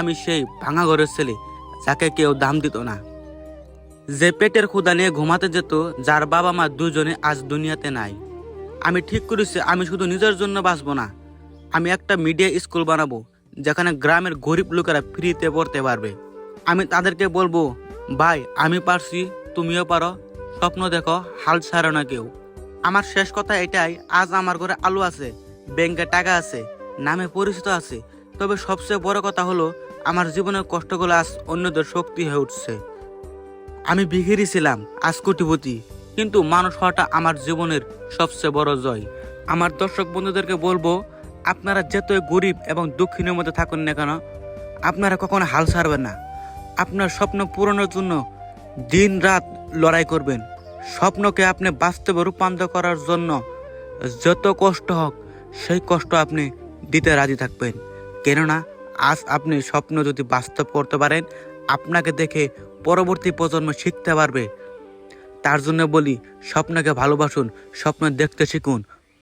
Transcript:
আমি সেই ভাঙা ঘরের ছেলে, যাকে কেউ দাম দিত না। যে পেটের ক্ষুদা নিয়ে ঘুমাতে যেত, যার বাবা মা দুজনে আজ দুনিয়াতে নাই। আমি ঠিক করেছি, আমি শুধু নিজের জন্য বাঁচবো না। আমি একটা মিডিয়া স্কুল বানাবো, যেখানে গ্রামের গরিব লোকেরা ফ্রিতে পড়তে পারবে। আমি তাদেরকে বলব, ভাই, আমি পারছি, তুমিও পারো। স্বপ্ন দেখো, হাল ছাড়ো না কেউ। আমার শেষ কথা এটাই, আজ আমার ঘরে আলু আছে, ব্যাংকে টাকা আছে, নামে পরিচিত আছে। তবে সবচেয়ে বড় কথা হলো আমার জীবনের কষ্টগুলো আজ অন্যদের শক্তি হয়ে উঠছে। আমি ভিখিরি ছিলাম, আজ কোটিপতি, কিন্তু মানুষ হওয়াটা আমার জীবনের সবচেয়ে বড় জয়। আমার দর্শক বন্ধুদেরকে বলব, আপনারা যতই গরিব এবং দুঃখিনের মধ্যে থাকুন না কেন, আপনারা কখনো হাল ছাড়বেন না। আপনার স্বপ্ন পূরণের জন্য দিন রাত লড়াই করবেন। স্বপ্নকে আপনি বাস্তবে রূপান্তর করার জন্য যত কষ্ট হোক, সেই কষ্ট আপনি দিতে রাজি থাকবেন। কেননা আজ আপনি স্বপ্ন যদি বাস্তব করতে পারেন, আপনাকে দেখে পরবর্তী প্রজন্ম শিখতে পারবে। তার জন্য বলি, স্বপ্নকে ভালোবাসুন, স্বপ্ন দেখতে শিখুন।